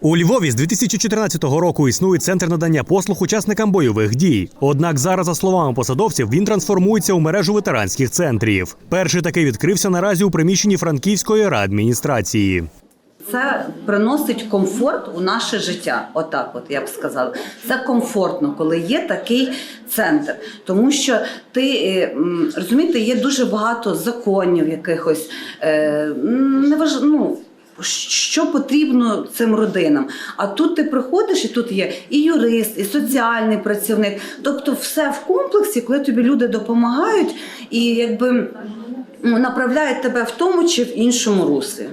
У Львові з 2014 року існує центр надання послуг учасникам бойових дій. Однак зараз, за словами посадовців, він трансформується у мережу ветеранських центрів. Перший такий відкрився наразі у приміщенні Франківської райадміністрації. Це приносить комфорт у наше життя. Отак, от я б сказала. Це комфортно, коли є такий центр. Тому що ти е, розумієте, є дуже багато законів якихось е, м, неваж... ну, що потрібно цим родинам. А тут ти приходиш, і тут є і юрист, і соціальний працівник. Тобто, все в комплексі, коли тобі люди допомагають і якби ну, направляють тебе в тому чи в іншому руслі.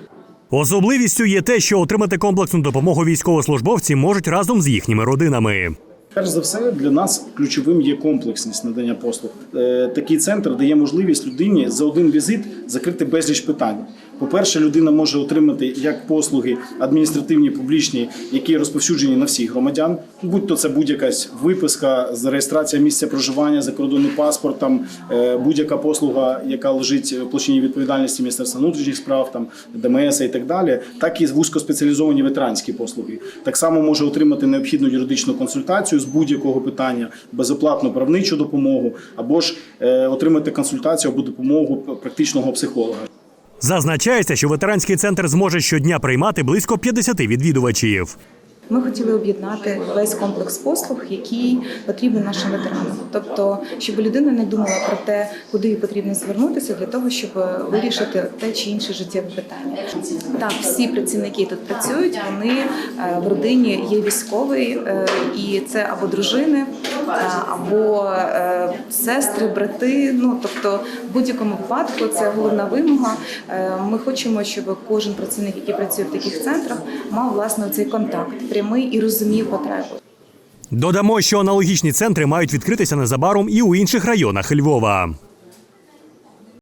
Особливістю є те, що отримати комплексну допомогу військовослужбовці можуть разом з їхніми родинами. Перш за все, для нас ключовим є комплексність надання послуг. Е, Такий центр дає можливість людині за один візит закрити безліч питань. По-перше, людина може отримати як послуги адміністративні, публічні, які розповсюджені на всіх громадян, будь-то це будь-якась виписка, реєстрація місця проживання, закордонний паспорт, там е, будь-яка послуга, яка лежить в площині відповідальності Міністерства внутрішніх справ, там ДМС і так далі, так і вузькоспеціалізовані ветеранські послуги. Так само може отримати необхідну юридичну консультацію з будь-якого питання, безоплатну правничу допомогу, або ж е, отримати консультацію або допомогу практичного психолога. Зазначається, що ветеранський центр зможе щодня приймати близько 50 відвідувачів. Ми хотіли об'єднати весь комплекс послуг, який потрібен нашим ветеранам. Тобто, щоб людина не думала про те, куди їй потрібно звернутися для того, щоб вирішити те чи інше життєве питання. Так, всі працівники тут працюють, вони е, в родині є військовий, е, і це або дружини, або е, сестри, брати. Ну тобто, в будь-якому випадку це головна вимога. Е, Ми хочемо, щоб кожен працівник, який працює в таких центрах, мав власне цей контакт прямий і розумів потребу. Додамо, що аналогічні центри мають відкритися незабаром і у інших районах Львова.